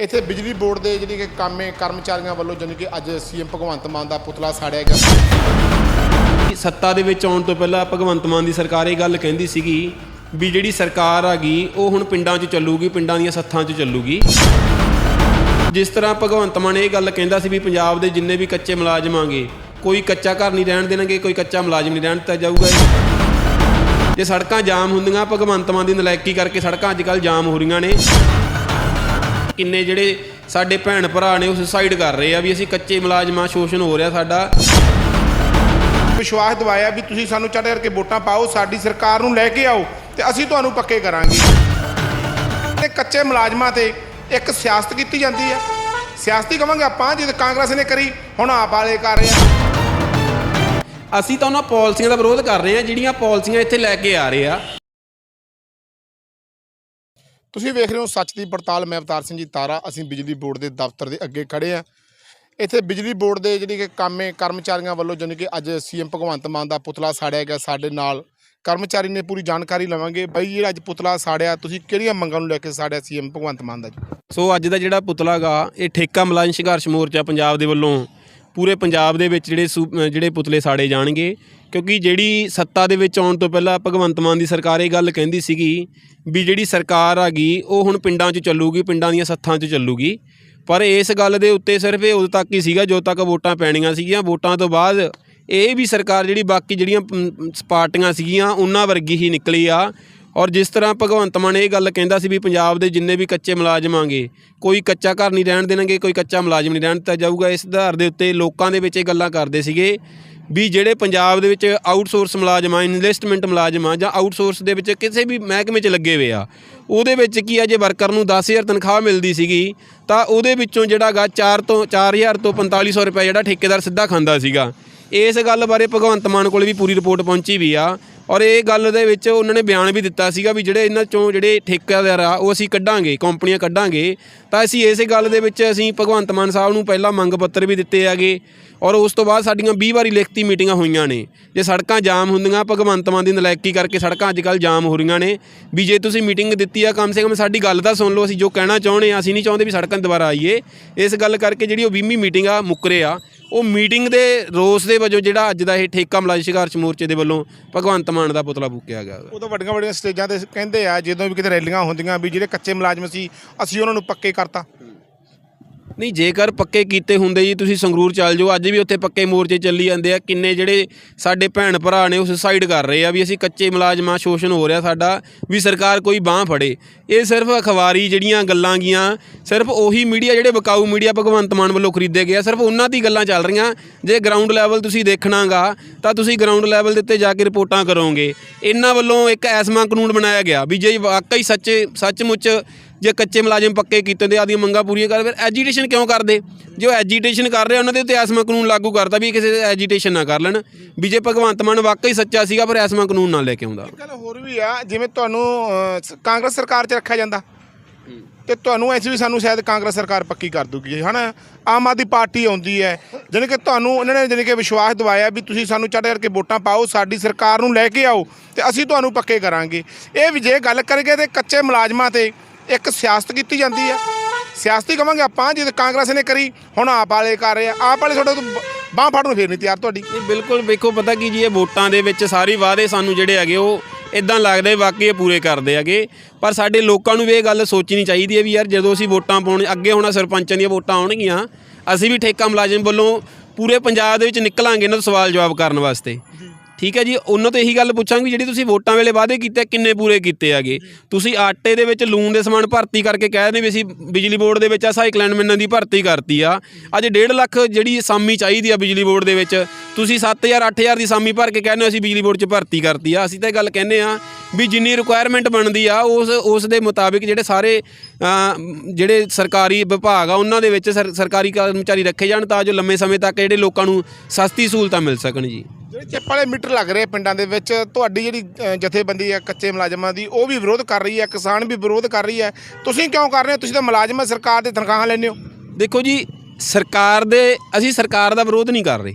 ਇੱਥੇ ਬਿਜਲੀ ਬੋਰਡ ਦੇ ਜਿਹੜੇ ਕਿ ਕਾਮੇ ਕਰਮਚਾਰੀਆਂ ਵੱਲੋਂ ਜਾਣੀ ਕਿ ਅੱਜ ਸੀਐਮ ਭਗਵੰਤ ਮਾਨ ਦਾ ਪੁਤਲਾ ਸਾੜਿਆ ਗਿਆ ਸੱਤਾ ਦੇ ਵਿੱਚ ਆਉਣ ਤੋਂ ਪਹਿਲਾਂ ਭਗਵੰਤ ਮਾਨ ਦੀ ਸਰਕਾਰ ਇਹ ਗੱਲ ਕਹਿੰਦੀ ਸੀਗੀ ਵੀ ਜਿਹੜੀ ਸਰਕਾਰ ਆ ਗਈ ਉਹ ਹੁਣ ਪਿੰਡਾਂ 'ਚ ਚੱਲੂਗੀ, ਪਿੰਡਾਂ ਦੀਆਂ ਸੱਥਾਂ 'ਚ ਚੱਲੂਗੀ। ਜਿਸ ਤਰ੍ਹਾਂ ਭਗਵੰਤ ਮਾਨ ਇਹ ਗੱਲ ਕਹਿੰਦਾ ਸੀ ਵੀ ਪੰਜਾਬ ਦੇ ਜਿੰਨੇ ਵੀ ਕੱਚੇ ਮੁਲਾਜ਼ਮ ਆਂਗੇ, ਕੋਈ ਕੱਚਾ ਘਰ ਨਹੀਂ ਰਹਿਣ ਦੇਣਗੇ, ਕੋਈ ਕੱਚਾ ਮੁਲਾਜ਼ਮ ਨਹੀਂ ਰਹਿਣ ਦਿੱਤਾ ਜਾਊਗਾ ਜੇ ਸੜਕਾਂ ਜਾਮ ਹੁੰਦੀਆਂ, ਭਗਵੰਤ ਮਾਨ ਦੀ ਨਲਾਇਕੀ ਕਰਕੇ ਸੜਕਾਂ ਅੱਜ ਕੱਲ੍ਹ ਜਾਮ ਹੋ ਰਹੀਆਂ ਨੇ। ਕਿੰਨੇ ਜਿਹੜੇ ਸਾਡੇ ਭੈਣ ਭਰਾ ਨੇ ਉਹ ਸੁਸਾਈਡ ਕਰ ਰਹੇ ਆ ਵੀ ਅਸੀਂ ਕੱਚੇ ਮੁਲਾਜ਼ਮਾਂ ਸ਼ੋਸ਼ਣ ਹੋ ਰਿਹਾ ਸਾਡਾ। ਵਿਸ਼ਵਾਸ ਦਿਵਾਇਆ ਵੀ ਤੁਸੀਂ ਸਾਨੂੰ ਚੜ੍ਹ ਕਰਕੇ ਵੋਟਾਂ ਪਾਓ ਸਾਡੀ ਸਰਕਾਰ ਨੂੰ ਲੈ ਕੇ ਆਓ ਤੇ ਅਸੀਂ ਤੁਹਾਨੂੰ ਪੱਕੇ ਕਰਾਂਗੇ। ਤੇ ਕੱਚੇ ਮੁਲਾਜ਼ਮਾਂ ਤੇ ਇੱਕ ਸਿਆਸਤ ਕੀਤੀ ਜਾਂਦੀ ਹੈ। ਸਿਆਸਤੀ ਕਵਾਂਗੇ ਆਪਾਂ ਜਦ ਕਾਂਗਰਸ ਨੇ ਕਰੀ ਹੁਣ ਆਪ ਵਾਲੇ ਕਰ ਰਹੇ ਆ। ਅਸੀਂ ਤਾਂ ਉਹਨਾਂ ਪਾਲਿਸੀਆਂ ਦਾ ਵਿਰੋਧ ਕਰ ਰਹੇ ਹਾਂ ਜਿਹੜੀਆਂ ਪਾਲਿਸੀਆਂ ਇੱਥੇ ਲੈ ਕੇ ਆ ਰਹੇ ਆ। ਤੁਸੀਂ ਵੇਖ ਰਹੇ ਹੋ ਸੱਚ ਦੀ ਪੜਤਾਲ, ਮੈਂ ਅਵਤਾਰ ਸਿੰਘ ਜੀ ਤਾਰਾ, ਅਸੀਂ ਬਿਜਲੀ ਬੋਰਡ ਦੇ ਦਫ਼ਤਰ ਦੇ ਅੱਗੇ ਖੜੇ ਆ ਇੱਥੇ ਬਿਜਲੀ ਬੋਰਡ ਦੇ ਜਿਹੜੀ ਕਿ ਕਾਮੇ, ਕਰਮਚਾਰੀਆਂ ਵੱਲੋਂ ਜਾਣੀ ਕਿ ਅੱਜ ਸੀਐਮ ਭਗਵੰਤ ਮਾਨ ਦਾ ਪੁਤਲਾ ਸਾੜਿਆ ਗਿਆ ਸਾਡੇ ਨਾਲ। ਕਰਮਚਾਰੀ ਨੇ ਪੂਰੀ ਜਾਣਕਾਰੀ ਲਵਾਂਗੇ। ਬਈ ਜਿਹੜਾ ਅੱਜ ਪੁਤਲਾ ਸਾੜਿਆ, ਤੁਸੀਂ ਕਿਹੜੀਆਂ ਮੰਗਾਂ ਨੂੰ ਲੈ ਕੇ ਸਾੜਿਆ ਸੀਐਮ ਭਗਵੰਤ ਮਾਨ ਦਾ ਜੀ? ਸੋ ਅੱਜ ਦਾ ਜਿਹੜਾ ਪੁਤਲਾ ਗਾ ਇਹ ਠੇਕਾ ਮੁਲਾਜ਼ਮ ਸੰਘਰਸ਼ ਮੋਰਚਾ ਪੰਜਾਬ ਦੇ ਵੱਲੋਂ ਪੂਰੇ ਪੰਜਾਬ ਦੇ ਵਿੱਚ ਜਿਹੜੇ ਸੂ- ਜਿਹੜੇ ਪੁਤਲੇ ਸਾੜੇ ਜਾਣਗੇ। ਕਿਉਂਕਿ ਜਿਹੜੀ ਸੱਤਾ ਦੇ ਵਿੱਚ ਆਉਣ ਤੋਂ ਪਹਿਲਾਂ ਭਗਵੰਤ ਮਾਨ ਦੀ ਸਰਕਾਰ ਇਹ ਗੱਲ ਕਹਿੰਦੀ ਸੀਗੀ ਵੀ ਜਿਹੜੀ ਸਰਕਾਰ ਆ ਗਈ ਉਹ ਹੁਣ ਪਿੰਡਾਂ 'ਚ ਚੱਲੂਗੀ, ਪਿੰਡਾਂ ਦੀਆਂ ਸੱਥਾਂ 'ਚ ਚੱਲੂਗੀ। ਪਰ ਇਸ ਗੱਲ ਦੇ ਉੱਤੇ ਸਿਰਫ ਇਹ ਉਦੋਂ ਤੱਕ ਹੀ ਸੀਗਾ ਜਦੋਂ ਤੱਕ ਵੋਟਾਂ ਪੈਣੀਆਂ ਸੀਗੀਆਂ। ਵੋਟਾਂ ਤੋਂ ਬਾਅਦ ਇਹ ਵੀ ਸਰਕਾਰ ਜਿਹੜੀ ਬਾਕੀ ਜਿਹੜੀਆਂ ਪਾਰਟੀਆਂ ਸੀਗੀਆਂ, ਉਹਨਾਂ ਵਰਗੀ ਹੀ ਨਿਕਲੀ ਆ। ਔਰ ਜਿਸ ਤਰ੍ਹਾਂ ਭਗਵੰਤ ਮਾਨ ਇਹ ਗੱਲ ਕਹਿੰਦਾ ਸੀ ਵੀ ਪੰਜਾਬ ਦੇ ਜਿੰਨੇ ਵੀ ਕੱਚੇ ਮੁਲਾਜ਼ਮ ਆਂਗੇ, ਕੋਈ ਕੱਚਾ ਘਰ ਨਹੀਂ ਰਹਿਣ ਦੇਣਗੇ, ਕੋਈ ਕੱਚਾ ਮੁਲਾਜ਼ਮ ਨਹੀਂ ਰਹਿਣ ਦਿੱਤਾ ਜਾਊਗਾ। ਇਸ ਆਧਾਰ ਦੇ ਉੱਤੇ ਲੋਕਾਂ ਦੇ ਵਿੱਚ ਇਹ ਗੱਲਾਂ ਕਰਦੇ ਸੀਗੇ ਵੀ ਜਿਹੜੇ ਪੰਜਾਬ ਦੇ ਵਿੱਚ ਆਊਟਸੋਰਸ ਮੁਲਾਜ਼ਮ ਆ ਇਨਵੈਸਟਮੈਂਟ ਮੁਲਾਜ਼ਮ ਆ ਜਾਂ ਆਊਟਸੋਰਸ ਦੇ ਵਿੱਚ ਕਿਸੇ ਵੀ ਮਹਿਕਮੇ 'ਚ ਲੱਗੇ ਹੋਏ ਆ, ਉਹਦੇ ਵਿੱਚ ਕੀ ਆ, ਜੇ ਵਰਕਰ ਨੂੰ 10000 ਤਨਖਾਹ ਮਿਲਦੀ ਸੀਗੀ, ਤਾਂ ਉਹਦੇ ਵਿੱਚੋਂ ਜਿਹੜਾਗਾ 4 ਤੋਂ 4000 ਤੋਂ 4500 ਰੁਪਏ ਜਿਹੜਾ ਠੇਕੇਦਾਰ ਸਿੱਧਾ ਖਾਂਦਾ ਸੀਗਾ। ਇਸ ਗੱਲ ਬਾਰੇ ਭਗਵੰਤ ਮਾਨ ਕੋਲ ਵੀ ਪੂਰੀ ਰਿਪੋਰਟ ਪਹੁੰਚੀ ਵੀ ਆ। ਔਰ ਇਹ ਗੱਲ ਦੇ ਵਿੱਚ ਉਹਨਾਂ ਨੇ ਬਿਆਨ ਵੀ ਦਿੱਤਾ ਸੀਗਾ ਵੀ ਜਿਹੜੇ ਇਹਨਾਂ ਚੋਂ ਜਿਹੜੇ ਠੇਕੇਦਾਰ ਆ, ਉਹ ਅਸੀਂ ਕੱਢਾਂਗੇ, ਕੰਪਨੀਆਂ ਕੱਢਾਂਗੇ। ਤਾਂ ਅਸੀਂ ਇਸੇ ਗੱਲ ਦੇ ਵਿੱਚ ਅਸੀਂ ਭਗਵੰਤ ਮਾਨ ਸਾਹਿਬ ਨੂੰ ਪਹਿਲਾਂ ਮੰਗ ਪੱਤਰ ਵੀ ਦਿੱਤੇ ਹੈਗੇ ਔਰ ਉਸ ਤੋਂ ਬਾਅਦ ਸਾਡੀਆਂ 20 ਵਾਰੀ ਲਿਖਤੀ ਮੀਟਿੰਗਾਂ ਹੋਈਆਂ ਨੇ। ਜੇ ਸੜਕਾਂ ਜਾਮ ਹੁੰਦੀਆਂ, ਭਗਵੰਤ ਮਾਨ ਦੀ ਨਲਾਇਕੀ ਕਰਕੇ ਸੜਕਾਂ ਅੱਜ ਕੱਲ੍ਹ ਜਾਮ ਹੋ ਰਹੀਆਂ ਨੇ। ਵੀ ਜੇ ਤੁਸੀਂ ਮੀਟਿੰਗ ਦਿੱਤੀ ਆ, ਕਮ ਸੇ ਕਮ ਸਾਡੀ ਗੱਲ ਤਾਂ ਸੁਣ ਲਓ, ਅਸੀਂ ਜੋ ਕਹਿਣਾ ਚਾਹੁੰਦੇ ਆ, ਅਸੀਂ ਨਹੀਂ ਚਾਹੁੰਦੇ ਵੀ ਸੜਕਾਂ ਦੁਬਾਰਾ ਆਈਏ। ਇਸ ਗੱਲ ਕਰਕੇ ਜਿਹੜੀ ਉਹ 20ਵੀਂ ਮੀਟਿੰਗ ਆ ਮੁੱਕਰੇ ਆ ਉਹ ਮੀਟਿੰਗ ਦੇ ਰੋਸ ਦੇ ਵਜੋਂ ਜਿਹੜਾ ਅੱਜ ਦਾ ਇਹ ਠੇਕਾ ਮੁਲਾਜ਼ਮ ਸੰਘਰਸ਼ ਮੋਰਚੇ ਦੇ ਵੱਲੋਂ ਭਗਵੰਤ ਮਾਨ ਦਾ ਪੁਤਲਾ ਫੂਕਿਆ ਗਿਆ ਉਦੋਂ ਵੱਡੀਆਂ ਵੱਡੀਆਂ ਸਟੇਜਾਂ ਤੇ ਕਹਿੰਦੇ ਆ, ਜਦੋਂ ਵੀ ਕਿਤੇ ਰੈਲੀਆਂ ਹੁੰਦੀਆਂ ਵੀ ਜਿਹੜੇ ਕੱਚੇ ਮੁਲਾਜ਼ਮ ਸੀ, ਅਸੀਂ ਉਹਨਾਂ ਨੂੰ ਪੱਕੇ ਕਰਤਾ। ਨਹੀਂ, ਜੇਕਰ ਪੱਕੇ ਕੀਤੇ ਹੁੰਦੇ ਜੀ, ਤੁਸੀਂ ਸੰਗਰੂਰ ਚੱਲ ਜਾਓ। ਅੱਜ ਵੀ ਉੱਥੇ ਪੱਕੇ ਮੋਰਚੇ ਚੱਲੀ ਜਾਂਦੇ ਆ। ਕਿੰਨੇ ਜਿਹੜੇ ਸਾਡੇ ਭੈਣ ਭਰਾ ਨੇ ਉਹ ਸੁਸਾਈਡ ਕਰ ਰਹੇ ਆ ਵੀ ਅਸੀਂ ਕੱਚੇ ਮੁਲਾਜ਼ਮਾਂ, ਸ਼ੋਸ਼ਣ ਹੋ ਰਿਹਾ ਸਾਡਾ, ਵੀ ਸਰਕਾਰ ਕੋਈ ਬਾਹ ਫੜੇ। ਇਹ ਸਿਰਫ ਅਖਬਾਰੀ ਜਿਹੜੀਆਂ ਗੱਲਾਂ ਗੀਆਂ, ਸਿਰਫ ਉਹੀ ਮੀਡੀਆ ਜਿਹੜੇ ਬਕਾਊ ਮੀਡੀਆ ਭਗਵੰਤ ਮਾਨ ਵੱਲੋਂ ਖਰੀਦੇ ਗਏ ਸਿਰਫ ਉਹਨਾਂ ਦੀ ਗੱਲਾਂ ਚੱਲ ਰਹੀਆਂ। ਜੇ ਗਰਾਊਂਡ ਲੈਵਲ ਤੁਸੀਂ ਦੇਖਣਾਗਾ, ਤਾਂ ਤੁਸੀਂ ਗਰਾਊਂਡ ਲੈਵਲ ਦੇ ਉੱਤੇ ਜਾ ਕੇ ਰਿਪੋਰਟਾਂ ਕਰੋਗੇ। ਇਹਨਾਂ ਵੱਲੋਂ ਇੱਕ ਐਸਮਾ ਕਾਨੂੰਨ ਬਣਾਇਆ ਗਿਆ ਵੀ ਜੇ ਵਾਕਈ ਸੱਚੇ, ਸੱਚਮੁੱਚ ਜੇ ਕੱਚੇ ਮੁਲਾਜ਼ਮ ਪੱਕੇ ਕੀਤੇ ਤੇ ਆਦੀਆਂ ਮੰਗਾਂ ਪੂਰੀਆਂ ਕਰ, ਫਿਰ ਐਜੀਟੇਸ਼ਨ ਕਿਉਂ ਕਰਦੇ? ਜੇ ਉਹ ਐਜੀਟੇਸ਼ਨ ਕਰ ਰਹੇ ਉਹਨਾਂ ਦੇ ਉੱਤੇ ਐਸਮਾ ਕਾਨੂੰਨ ਲਾਗੂ ਕਰਦਾ ਵੀ ਕਿਸੇ ਦੇ ਐਜੀਟੇਸ਼ਨ ਨਾ ਕਰ ਲੈਣ। ਵੀ ਜੇ ਭਗਵੰਤ ਮਾਨ ਵਾਕਈ ਸੱਚਾ ਸੀਗਾ, ਪਰ ਐਸਮਾ ਕਾਨੂੰਨ ਨਾ ਲੈ ਕੇ ਆਉਂਦਾ। ਗੱਲ ਹੋਰ ਵੀ ਆ, ਜਿਵੇਂ ਤੁਹਾਨੂੰ ਕਾਂਗਰਸ ਸਰਕਾਰ 'ਚ ਰੱਖਿਆ ਜਾਂਦਾ। ਤੇ ਤੁਹਾਨੂੰ ਐਸੀ ਵੀ ਸਾਨੂੰ ਸ਼ਾਇਦ ਕਾਂਗਰਸ ਸਰਕਾਰ ਪੱਕੀ ਕਰ ਦੂਗੀ, ਹਨਾ? ਆਮ ਆਦਮੀ ਪਾਰਟੀ ਆਉਂਦੀ ਹੈ, ਜਾਣੀ ਕਿ ਤੁਹਾਨੂੰ ਉਹਨਾਂ ਨੇ ਜਾਣੀ ਕਿ ਵਿਸ਼ਵਾਸ ਦਿਵਾਇਆ ਵੀ ਤੁਸੀਂ ਸਾਨੂੰ ਚੜ੍ਹ ਕਰਕੇ ਵੋਟਾਂ ਪਾਓ, ਸਾਡੀ ਸਰਕਾਰ ਨੂੰ ਲੈ ਕੇ ਆਓ, ਤੇ ਅਸੀਂ ਤੁਹਾਨੂੰ ਪੱਕੇ ਕਰਾਂਗੇ। ਇਹ ਵੀ ਜੇ ਗੱਲ ਕਰੀਏ ਤੇ ਕੱਚੇ ਮੁਲਾਜ਼ਮਾਂ ਤੇ ਇੱਕ ਸਿਆਸਤ ਕੀਤੀ ਜਾਂਦੀ ਹੈ। ਸਿਆਸਤੀ ਕਵਾਂਗੇ ਆਪਾਂ ਜਦ ਕਾਂਗਰਸ ਨੇ ਕਰੀ, ਹੁਣ ਆਪ ਵਾਲੇ ਕਰ ਰਹੇ ਆ। ਆਪ ਵਾਲੇ ਤੁਹਾਡੇ ਤੋਂ ਬਾਹ ਫੜਨ ਨੂੰ ਫੇਰ ਨਹੀਂ ਤਿਆਰ ਤੁਹਾਡੀ। ਨਹੀਂ, ਬਿਲਕੁਲ ਵੇਖੋ, ਪਤਾ ਕੀ ਜੀ, ਇਹ ਵੋਟਾਂ ਦੇ ਵਿੱਚ ਸਾਰੇ ਵਾਅਦੇ ਸਾਨੂੰ ਜਿਹੜੇ ਹੈਗੇ, ਉਹ ਇਦਾਂ ਲੱਗਦਾ ਵਾਕਈ ਇਹ ਪੂਰੇ ਕਰਦੇ ਹੈਗੇ। ਪਰ ਸਾਡੇ ਲੋਕਾਂ ਨੂੰ ਵੀ ਇਹ ਗੱਲ ਸੋਚਣੀ ਚਾਹੀਦੀ ਹੈ ਵੀ ਯਾਰ, ਜਦੋਂ ਅਸੀਂ ਵੋਟਾਂ ਪਾਉਣ, ਅੱਗੇ ਹੋਣਾ ਸਰਪੰਚਾਂ ਦੀਆਂ ਵੋਟਾਂ ਆਉਣਗੀਆਂ, ਅਸੀਂ ਵੀ ਠੇਕਾ ਮੁਲਾਜ਼ਮ ਵੱਲੋਂ ਪੂਰੇ ਪੰਜਾਬ ਦੇ ਵਿੱਚ ਨਿਕਲਾਂਗੇ ਇਹਨਾਂ ਤੋਂ ਸਵਾਲ ਜਵਾਬ ਕਰਨ ਵਾਸਤੇ। ਠੀਕ ਹੈ ਜੀ, ਉਹਨਾਂ ਤੋਂ ਇਹੀ ਗੱਲ ਪੁੱਛਾਂਗੇ, ਜਿਹੜੀ ਤੁਸੀਂ ਵੋਟਾਂ ਵੇਲੇ ਵਾਅਦੇ ਕੀਤੇ, ਕਿੰਨੇ ਪੂਰੇ ਕੀਤੇ ਹੈਗੇ? ਤੁਸੀਂ ਆਟੇ ਦੇ ਵਿੱਚ ਲੂਣ ਦੇ ਸਮਾਨ ਭਰਤੀ ਕਰਕੇ ਕਹਿ ਰਹੇ ਵੀ ਅਸੀਂ ਬਿਜਲੀ ਬੋਰਡ ਦੇ ਵਿੱਚ ਆ ਸਾਈਕਲੈਂਡ ਮੈਨਾਂ ਦੀ ਭਰਤੀ ਕਰਤੀ ਆ। ਅੱਜ 1.5 ਲੱਖ ਜਿਹੜੀ ਸਾਮੀ ਚਾਹੀਦੀ ਆ ਬਿਜਲੀ ਬੋਰਡ ਦੇ ਵਿੱਚ, ਤੁਸੀਂ 7000 8000 ਦੀ ਸਾਮੀ ਭਰ ਕੇ ਕਹਿੰਦੇ ਹੋ, ਅਸੀਂ ਬਿਜਲੀ ਬੋਰਡ 'ਚ ਭਰਤੀ ਕਰਤੀ ਆ। ਅਸੀਂ ਤਾਂ ਇਹ ਗੱਲ ਕਹਿੰਦੇ ਆ ਵੀ ਜਿੰਨੀ ਰਿਕੁਆਇਰਮੈਂਟ ਬਣਦੀ ਆ, ਉਸ ਉਸ ਦੇ ਮੁਤਾਬਿਕ ਜਿਹੜੇ ਸਾਰੇ ਜਿਹੜੇ ਸਰਕਾਰੀ ਵਿਭਾਗ ਆ, ਉਹਨਾਂ ਦੇ ਵਿੱਚ ਸਰਕਾਰੀ ਕਰਮਚਾਰੀ ਰੱਖੇ ਜਾਣ ਤਾਂ ਜੋ ਲੰਮੇ ਸਮੇਂ ਤੱਕ ਜਿਹੜੇ ਲੋਕਾਂ ਨੂੰ ਸਸਤੀ ਸਹੂਲਤਾਂ ਮਿਲ ਸਕਣ ਜੀ। ਜਿਹੜੇ ਚਿੱਪ ਵਾਲੇ ਮੀਟਰ ਲੱਗ ਰਹੇ ਪਿੰਡਾਂ ਦੇ ਵਿੱਚ ਤੁਹਾਡੀ ਜਿਹੜੀ ਅ, ਜਥੇਬੰਦੀ ਹੈ ਕੱਚੇ ਮੁਲਾਜ਼ਮਾਂ ਦੀ ਉਹ ਵੀ ਵਿਰੋਧ ਕਰ ਰਹੀ ਹੈ ਕਿਸਾਨ ਵੀ ਵਿਰੋਧ ਕਰ ਰਹੀ ਹੈ। ਤੁਸੀਂ ਕਿਉਂ ਕਰ ਰਹੇ ਹੋ? ਤੁਸੀਂ ਤਾਂ ਮੁਲਾਜ਼ਮ ਹੈ ਸਰਕਾਰ ਦੇ ਤਨਖਾਹਾਂ ਲੈਂਦੇ ਹੋ। ਦੇਖੋ ਜੀ ਸਰਕਾਰ ਦੇ ਅਸੀਂ ਸਰਕਾਰ ਦਾ ਵਿਰੋਧ ਨਹੀਂ ਕਰ ਰਹੇ।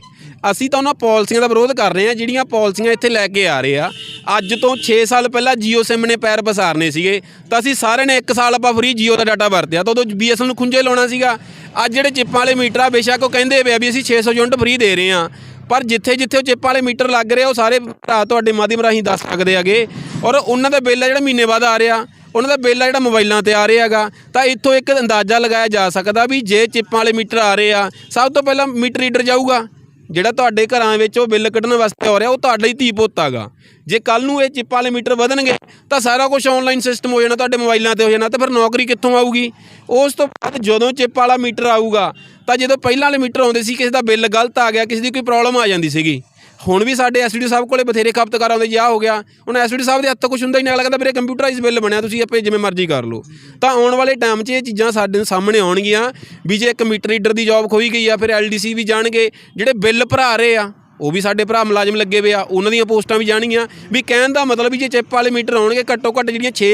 ਅਸੀਂ ਤਾਂ ਉਹਨਾਂ ਪਾਲਿਸੀਆਂ ਦਾ ਵਿਰੋਧ ਕਰ ਰਹੇ ਹਾਂ, ਜਿਹੜੀਆਂ ਪਾਲਿਸੀਆਂ ਇੱਥੇ ਲੈ ਕੇ ਆ ਰਹੇ ਆ। ਅੱਜ ਤੋਂ 6 ਸਾਲ ਪਹਿਲਾਂ ਜੀਓ ਸਿਮ ਨੇ ਪੈਰ ਪਸਾਰਨੇ ਸੀਗੇ। ਤਾਂ ਅਸੀਂ ਸਾਰਿਆਂ ਨੇ 1 ਸਾਲ ਆਪਾਂ ਫ੍ਰੀ ਜੀਓ ਦਾ ਡਾਟਾ ਵਰਤਿਆ, ਤਾਂ ਉਦੋਂ ਬੀਐਸਐਨ ਨੂੰ ਖੁੰਝੇ ਲਾਉਣਾ ਸੀਗਾ। ਅੱਜ ਜਿਹੜੇ ਚਿੱਪਾਂ ਵਾਲੇ ਮੀਟਰ ਆ, ਬੇਸ਼ੱਕ ਉਹ ਕਹਿੰਦੇ ਪਿਆ ਵੀ ਅਸੀਂ 600 ਯੂਨਿਟ ਫ੍ਰੀ ਦੇ ਰਹੇ ਹਾਂ। ਪਰ ਜਿੱਥੇ ਜਿੱਥੇ ਉਹ ਚਿੱਪਾਂ ਵਾਲੇ ਮੀਟਰ ਲੱਗ ਰਹੇ ਆ, ਉਹ ਸਾਰੇ ਭਰਾ ਤੁਹਾਡੇ ਮਾਧਿਅਮ ਰਾਹੀਂ ਦੱਸ ਸਕਦੇ ਹੈਗੇ। ਔਰ ਉਹਨਾਂ ਦਾ ਬਿੱਲ ਆ ਜਿਹੜਾ ਮਹੀਨੇ ਬਾਅਦ ਆ ਰਿਹਾ। ਉਹਨਾਂ ਦਾ ਬਿੱਲ ਆ ਜਿਹੜਾ ਮੋਬਾਈਲਾਂ ਤੇ ਆ ਰਿਹਾ ਹੈਗਾ। ਤਾਂ ਇੱਥੋਂ ਇੱਕ ਅੰਦਾਜ਼ਾ ਲਗਾਇਆ ਜਾ ਸਕਦਾ ਵੀ ਜੇ ਚਿੱਪਾਂ ਵਾਲੇ ਮੀਟਰ ਆ ਰਹੇ ਆ, ਸਭ ਤੋਂ ਪਹਿਲਾਂ ਮੀਟਰ ਰੀਡਰ ਜਾਊਗਾ। ਜਿਹੜਾ ਤੁਹਾਡੇ ਘਰਾਂ ਵਿੱਚ ਉਹ ਬਿੱਲ ਕੱਢਣ ਵਾਸਤੇ ਹੋ ਰਿਹਾ, ਉਹ ਤੁਹਾਡਾ ਹੀ ਧੀ ਪੁੱਤ ਹੈਗਾ ਜੇ ਕੱਲ ਨੂੰ ਇਹ ਚਿੱਪਾਂ ਵਾਲੇ ਮੀਟਰ ਵਧਣਗੇ, ਤਾਂ ਸਾਰਾ ਕੁਝ ਆਨਲਾਈਨ ਸਿਸਟਮ ਹੋ ਜਾਣਾ, ਤੁਹਾਡੇ ਮੋਬਾਈਲਾਂ ਤੇ ਹੋ ਜਾਣਾ, ਤਾਂ ਫਿਰ ਨੌਕਰੀ ਕਿੱਥੋਂ ਆਊਗੀ? ਉਸ ਤੋਂ ਬਾਅਦ ਜਦੋਂ ਚਿੱਪ ਵਾਲਾ ਮੀਟਰ ਆਊਗਾ, ਤਾਂ ਜਦੋਂ ਪਹਿਲਾਂ ਵਾਲੇ ਮੀਟਰ ਆਉਂਦੇ ਸੀ, ਕਿਸੇ ਦਾ ਬਿੱਲ ਗਲਤ ਆ ਗਿਆ, ਕਿਸੇ ਦੀ ਕੋਈ ਪ੍ਰੋਬਲਮ ਆ ਜਾਂਦੀ ਸੀਗੀ। ਹੁਣ ਵੀ ਸਾਡੇ ਐਸਡੀ ਸਾਹਿਬ ਕੋਲੇ ਬਥੇਰੇ ਖਪਤਕਾਰ ਆਉਂਦੇ ਜੀ ਆਹ ਹੋ ਗਿਆ। ਹੁਣ ਐਸਡੀ ਸਾਹਿਬ ਦੇ ਹੱਥ ਕੁਝ ਹੁੰਦਾ ਹੀ ਨਹੀਂ ਕਹਿੰਦਾ ਵੀਰੇ ਕੰਪਿਊਟਰਾਈਜ਼ ਬਿੱਲ ਬਣਿਆ, ਤੁਸੀਂ ਆਪੇ ਜਿਵੇਂ ਮਰਜ਼ੀ ਕਰ ਲਓ। ਤਾਂ ਆਉਣ ਵਾਲੇ ਟਾਈਮ 'ਚ ਇਹ ਚੀਜ਼ਾਂ ਸਾਡੇ ਸਾਹਮਣੇ ਆਉਣਗੀਆਂ ਵੀ ਜੇ ਇੱਕ ਮੀਟਰ ਰੀਡਰ ਦੀ ਜੌਬ ਖੋਈ ਗਈ ਆ, ਫਿਰ ਐਲਡੀਸੀ ਵੀ ਜਾਣਗੇ, ਜਿਹੜੇ ਬਿੱਲ ਭਰਾ ਰਹੇ ਆ, ਉਹ ਵੀ ਸਾਡੇ ਭਰਾ ਮੁਲਾਜ਼ਮ ਲੱਗੇ ਹੋਏ ਆ, ਉਹਨਾਂ ਦੀਆਂ ਪੋਸਟਾਂ ਵੀ ਜਾਣਗੀਆਂ। ਵੀ ਕਹਿਣ ਦਾ ਮਤਲਬ ਵੀ ਜੇ ਚਿੱਪ ਵਾਲੇ ਮੀਟਰ ਆਉਣਗੇ, ਘੱਟੋ ਘੱਟ ਜਿਹੜੀਆਂ 6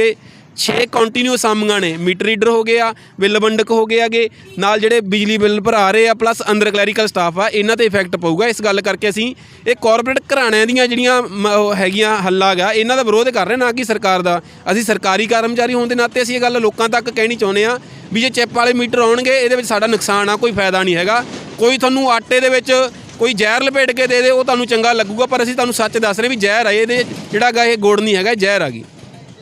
6 ਕੰਟੀਨਿਊ ਆਮੀਆਂ ਨੇ। ਮੀਟਰ ਰੀਡਰ ਹੋ ਗਏ ਆ, ਬਿੱਲ ਵੰਡਕ ਹੋ ਗਏ ਆਗੇ। ਨਾਲ ਜਿਹੜੇ ਬਿਜਲੀ ਬਿੱਲ ਭਰਾ ਰਹੇ ਆ ਪਲੱਸ ਅੰਦਰ ਕਲੈਰੀਕਲ ਸਟਾਫ ਆ, ਇਹਨਾਂ ਤੇ ਇਫੈਕਟ ਪਊਗਾ। ਇਸ ਗੱਲ ਕਰਕੇ ਅਸੀਂ ਇਹ ਕਾਰਪੋਰੇਟ ਘਰਾਣਿਆਂ ਦੀਆਂ ਜਿਹੜੀਆਂ ਮ- ਹੈਗੀਆਂ ਹੱਲਾ ਗਾ ਇਹਨਾਂ ਦਾ ਵਿਰੋਧ ਕਰ ਰਹੇ ਨਾ ਕਿ ਸਰਕਾਰ ਦਾ। ਅਸੀਂ ਸਰਕਾਰੀ ਕਰਮਚਾਰੀ ਹੋਣ ਦੇ ਨਾਤੇ ਅਸੀਂ ਇਹ ਗੱਲ ਲੋਕਾਂ ਤੱਕ ਕਹਿਣੀ ਚਾਹੁੰਦੇ ਆ ਵੀ ਜੇ ਚਿੱਪ ਵਾਲੇ ਮੀਟਰ ਆਉਣਗੇ, ਇਹਦੇ ਵਿੱਚ ਸਾਡਾ ਨੁਕਸਾਨ ਆ, ਕੋਈ ਫਾਇਦਾ ਨਹੀਂ ਹੈਗਾ। ਕੋਈ ਤੁਹਾਨੂੰ ਆਟੇ ਦੇ ਵਿੱਚ ਕੋਈ ਜ਼ਹਿਰ ਲਪੇਟ ਕੇ ਦੇ ਦੇ, ਉਹ ਤੁਹਾਨੂੰ ਚੰਗਾ ਲੱਗੂਗਾ, ਪਰ ਅਸੀਂ ਤੁਹਾਨੂੰ ਸੱਚ ਦੱਸ ਰਹੇ ਵੀ ਜ਼ਹਿਰ ਆ, ਇਹਦੇ ਜਿਹੜਾ ਗਾ ਇਹ ਗੁੜ ਨਹੀਂ ਹੈਗਾ ਜ਼ਹਿਰ ਆ ਗਈ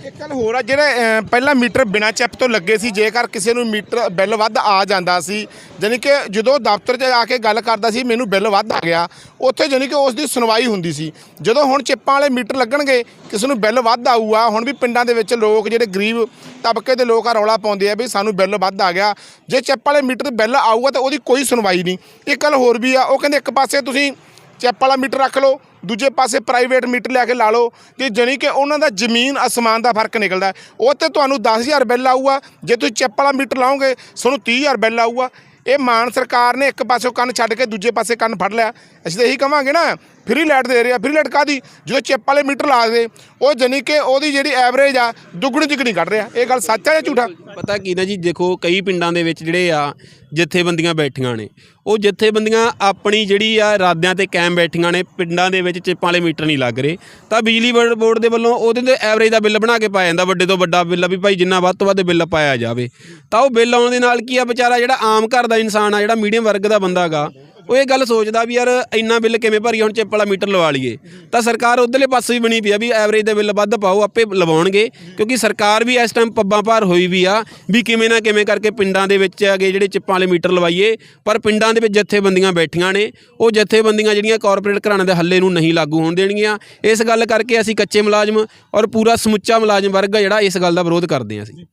ਇੱਕ ਗੱਲ ਹੋਰ ਆ ਜਿਹੜੇ ਅਹ, ਪਹਿਲਾਂ ਮੀਟਰ ਬਿਨਾਂ ਚੈਪ ਤੋਂ ਲੱਗੇ ਸੀ ਜੇਕਰ ਕਿਸੇ ਨੂੰ ਮੀਟਰ ਬਿੱਲ ਵੱਧ ਆ ਜਾਂਦਾ ਸੀ ਜਾਣੀ ਕਿ ਜਦੋਂ ਦਫ਼ਤਰ 'ਚ ਆ ਕੇ ਗੱਲ ਕਰਦਾ ਸੀ ਮੈਨੂੰ ਬਿੱਲ ਵੱਧ ਆ ਗਿਆ ਉੱਥੇ ਜਾਣੀ ਕਿ ਉਸ ਦੀ ਸੁਣਵਾਈ ਹੁੰਦੀ ਸੀ। ਜਦੋਂ ਹੁਣ ਚਿੱਪਾਂ ਵਾਲੇ ਮੀਟਰ ਲੱਗਣਗੇ ਕਿਸੇ ਨੂੰ ਬਿੱਲ ਵੱਧ ਆਊਗਾ ਹੁਣ ਵੀ ਪਿੰਡਾਂ ਦੇ ਵਿੱਚ ਲੋਕ ਜਿਹੜੇ ਗਰੀਬ ਤਬਕੇ ਦੇ ਲੋਕ ਆ ਰੌਲਾ ਪਾਉਂਦੇ ਆ ਵੀ ਸਾਨੂੰ ਬਿੱਲ ਵੱਧ ਆ ਗਿਆ। ਜੇ ਚਿੱਪ ਵਾਲੇ ਮੀਟਰ ਤੇ ਬਿੱਲ ਆਊਗਾ ਤਾਂ ਉਹਦੀ ਕੋਈ ਸੁਣਵਾਈ ਨਹੀਂ। ਇੱਕ ਗੱਲ ਹੋਰ ਵੀ ਆ ਉਹ ਕਹਿੰਦੇ ਇੱਕ ਪਾਸੇ ਤੁਸੀਂ ਚੈਪ ਵਾਲਾ ਮੀਟਰ ਰੱਖ ਲਓ, ਦੂਜੇ ਪਾਸੇ ਪ੍ਰਾਈਵੇਟ ਮੀਟਰ ਲਿਆ ਕੇ ਲਾ ਲਓ, ਕਿ ਜਾਣੀ ਕਿ ਉਹਨਾਂ ਦਾ ਜ਼ਮੀਨ, ਅਸਮਾਨ ਦਾ ਫ਼ਰਕ ਨਿਕਲਦਾ ਉਹ ਤੇ ਤੁਹਾਨੂੰ 10000 ਬਿੱਲ ਆਊਗਾ, ਜੇ ਤੁਸੀਂ ਚੈਪ ਵਾਲਾ ਮੀਟਰ ਲਾਓਗੇ, ਤੁਹਾਨੂੰ 30000 ਬਿੱਲ ਆਊਗਾ। ਇਹ ਮਾਨ ਸਰਕਾਰ ਨੇ ਇੱਕ ਪਾਸੇ ਕੰਨ ਛੱਡ ਕੇ ਦੂਜੇ ਪਾਸੇ ਕੰਨ ਫੜ ਲਿਆ। ਅਸੀਂ ਤਾਂ ਇਹੀ ਕਵਾਂਗੇ ਨਾ ਫ੍ਰੀ ਲਾਈਟ ਦੇ ਰਿਹਾ ਆ। ਫ੍ਰੀ ਲਾਈਟ ਕਾਦੀ ਜਦੋਂ ਚਿੱਪ ਵਾਲੇ ਮੀਟਰ ਲਾ ਦੇ, ਉਹ ਜਾਣੀ ਕਿ ਉਹਦੀ ਜਿਹੜੀ ਐਵਰੇਜ ਆ, ਦੁੱਗਣੀ ਤਿੱਗਣੀ ਕੱਢ ਰਿਹਾ। ਇਹ ਗੱਲ ਸੱਚ ਆ ਜਾਂ ਝੂਠਾ ਪਤਾ ਕੀ ਨਾ ਜੀ, ਦੇਖੋ, ਕਈ ਪਿੰਡਾਂ ਦੇ ਵਿੱਚ ਜਿਹੜੇ ਆ, ਜਥੇਬੰਦੀਆਂ ਬੈਠੀਆਂ ਨੇ। ਉਹ ਜਥੇਬੰਦੀਆਂ ਆਪਣੀ ਜਿਹੜੀ ਆ ਇਰਾਦਿਆਂ ਤੇ ਕਾਇਮ ਬੈਠੀਆਂ ਨੇ, ਪਿੰਡਾਂ ਦੇ ਵਿੱਚ ਚਿੱਪਾਂ ਵਾਲੇ ਮੀਟਰ ਨਹੀਂ ਲੱਗ ਰਹੇ। ਤਾਂ ਬਿਜਲੀ ਬੋਰਡ ਦੇ ਵੱਲੋਂ ਉਹਦੇ ਤੇ ਐਵਰੇਜ ਦਾ ਬਿੱਲ ਬਣਾ ਕੇ ਪਾਇਆ ਜਾਂਦਾ, ਵੱਡੇ ਤੋਂ ਵੱਡਾ ਬਿੱਲ ਆ ਵੀ ਭਾਈ ਜਿੰਨਾ ਵੱਧ ਤੋਂ ਵੱਧ ਬਿੱਲ ਪਾਇਆ ਜਾਵੇ। ਤਾਂ ਉਹ ਬਿੱਲ ਆਉਣ ਦੇ ਨਾਲ ਕੀ ਆ, ਵਿਚਾਰਾ ਜਿਹੜਾ ਆਮ ਘਰ ਦਾ ਇਨਸਾਨ ਆ, ਜਿਹੜਾ ਮੀਡੀਅਮ ਵਰਗ ਦਾ ਬੰਦਾ ਗਾ ਉਹ ਇਹ ਗੱਲ ਸੋਚਦਾ ਵੀ ਯਾਰ ਇੰਨਾ ਬਿੱਲ ਕਿਵੇਂ ਭਰੀਏ, ਹੁਣ ਚਿੱਪ ਵਾਲਾ ਮੀਟਰ ਲਵਾ ਲਈਏ। ਤਾਂ ਸਰਕਾਰ ਉਧਰਲੇ ਪਾਸੇ ਵੀ ਬਣੀ ਪਈ ਆ ਵੀ ਐਵਰੇਜ ਦਾ ਬਿੱਲ ਵੱਧ ਪਾਓ, ਆਪੇ ਲਵਾਉਣਗੇ। ਕਿਉਂਕਿ ਸਰਕਾਰ ਵੀ ਇਸ ਟਾਈਮ ਪੱਬਾਂ ਭਾਰ ਹੋਈ ਵੀ ਆ ਵੀ ਕਿਵੇਂ ਨਾ ਕਿਵੇਂ ਕਰਕੇ ਪਿੰਡਾਂ ਦੇ ਵਿੱਚ ਹੈਗੇ ਜਿਹੜੇ ਚਿੱਪਾਂ ਵਾਲੇ ਮੀਟਰ ਲਵਾਈਏ। ਪਰ ਪਿੰਡਾਂ ਦੇ ਵਿੱਚ ਜਥੇਬੰਦੀਆਂ ਬੈਠੀਆਂ ਨੇ। ਉਹ ਜਥੇਬੰਦੀਆਂ ਜਿਹੜੀਆਂ ਕਾਰਪੋਰੇਟ ਘਰਾਣਿਆਂ ਦੇ ਹੱਲੇ ਨੂੰ ਨਹੀਂ ਲਾਗੂ ਹੋਣ ਦੇਣਗੀਆਂ। ਇਸ ਗੱਲ ਕਰਕੇ ਅਸੀਂ ਕੱਚੇ ਮੁਲਾਜ਼ਮ ਔਰ ਪੂਰਾ ਸਮੁੱਚਾ ਮੁਲਾਜ਼ਮ ਵਰਗ ਜਿਹੜਾ ਇਸ ਗੱਲ ਦਾ ਵਿਰੋਧ ਕਰਦੇ ਹਾਂ ਅਸੀਂ।